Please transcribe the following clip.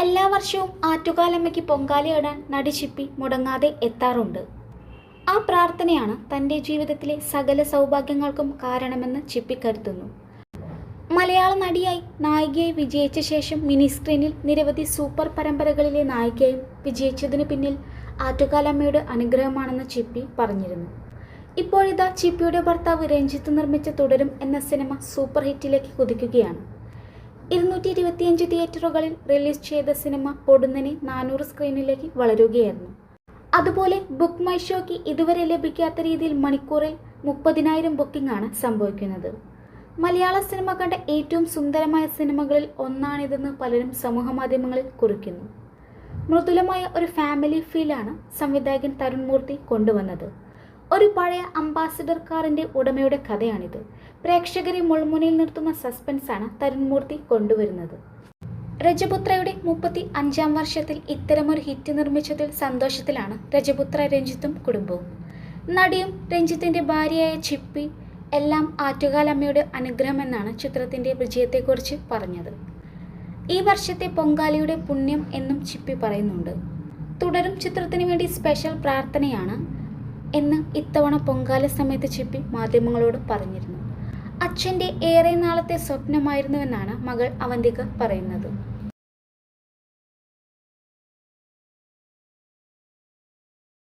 എല്ലാ വർഷവും ആറ്റുകാലമ്മയ്ക്ക് പൊങ്കാലയിടാൻ നടി ചിപ്പി മുടങ്ങാതെ എത്താറുണ്ട്. ആ പ്രാർത്ഥനയാണ് തന്റെ ജീവിതത്തിലെ സകല സൗഭാഗ്യങ്ങൾക്കും കാരണമെന്ന് ചിപ്പി കരുതുന്നു. മലയാള നടിയായി നായികയായി വിജയിച്ച ശേഷം മിനി സ്ക്രീനിൽ നിരവധി സൂപ്പർ പരമ്പരകളിലെ നായികയും വിജയിച്ചതിന് പിന്നിൽ ആറ്റുകാലമ്മയുടെ അനുഗ്രഹമാണെന്ന് ചിപ്പി പറഞ്ഞിരുന്നു. ഇപ്പോഴിതാ ചിപ്പിയുടെ ഭർത്താവ് രഞ്ജിത്ത് നിർമ്മിച്ച തുടരും എന്ന സിനിമ സൂപ്പർ ഹിറ്റിലേക്ക് കുതിക്കുകയാണ്. ഇരുന്നൂറ്റി ഇരുപത്തിയഞ്ച് തിയേറ്ററുകളിൽ റിലീസ് ചെയ്ത സിനിമ പൊടുന്നനെ നാനൂറ് സ്ക്രീനിലേക്ക് വളരുകയായിരുന്നു. അതുപോലെ ബുക്ക് മൈ ഷോയ്ക്ക് ഇതുവരെ ലഭിക്കാത്ത രീതിയിൽ മണിക്കൂറിൽ മുപ്പതിനായിരം ബുക്കിംഗ് ആണ് സംഭവിക്കുന്നത്. മലയാള സിനിമ കണ്ട ഏറ്റവും സുന്ദരമായ സിനിമകളിൽ ഒന്നാണിതെന്ന് പലരും സമൂഹ മാധ്യമങ്ങളിൽ കുറിക്കുന്നു. മൃദുലമായ ഒരു ഫാമിലി ഫീലാണ് സംവിധായകൻ തരുൺ മൂർത്തി കൊണ്ടുവന്നത്. ഒരു പഴയ അംബാസിഡർ കാറിന്റെ ഉടമയുടെ കഥയാണിത്. പ്രേക്ഷകരെ മുൾമുനയിൽ നിർത്തുന്ന സസ്പെൻസാണ് തരുൺമൂർത്തി കൊണ്ടുവരുന്നത്. രജപുത്രയുടെ മുപ്പത്തി അഞ്ചാം വർഷത്തിൽ ഇത്തരമൊരു ഹിറ്റ് നിർമ്മിച്ചതിൽ സന്തോഷത്തിലാണ് രജപുത്ര രഞ്ജിത്തും കുടുംബവും. നടിയും രഞ്ജിത്തിന്റെ ഭാര്യയായ ചിപ്പി എല്ലാം ആറ്റുകാലമ്മയുടെ അനുഗ്രഹമെന്നാണ് ചിത്രത്തിന്റെ വിജയത്തെക്കുറിച്ച് പറഞ്ഞത്. ഈ വർഷത്തെ പൊങ്കാലിയുടെ പുണ്യം എന്നും ചിപ്പി പറയുന്നുണ്ട്. തുടരും ചിത്രത്തിന് വേണ്ടി സ്പെഷ്യൽ പ്രാർത്ഥനയാണ് എന്ന് ഇത്തവണ പൊങ്കാല സമയത്ത് ചിപ്പി മാധ്യമങ്ങളോട് പറഞ്ഞിരുന്നു. അച്ഛന്റെ ഏറെ നാളത്തെ സ്വപ്നമായിരുന്നുവെന്നാണ് മകൾ അവന്തിക പറയുന്നത്.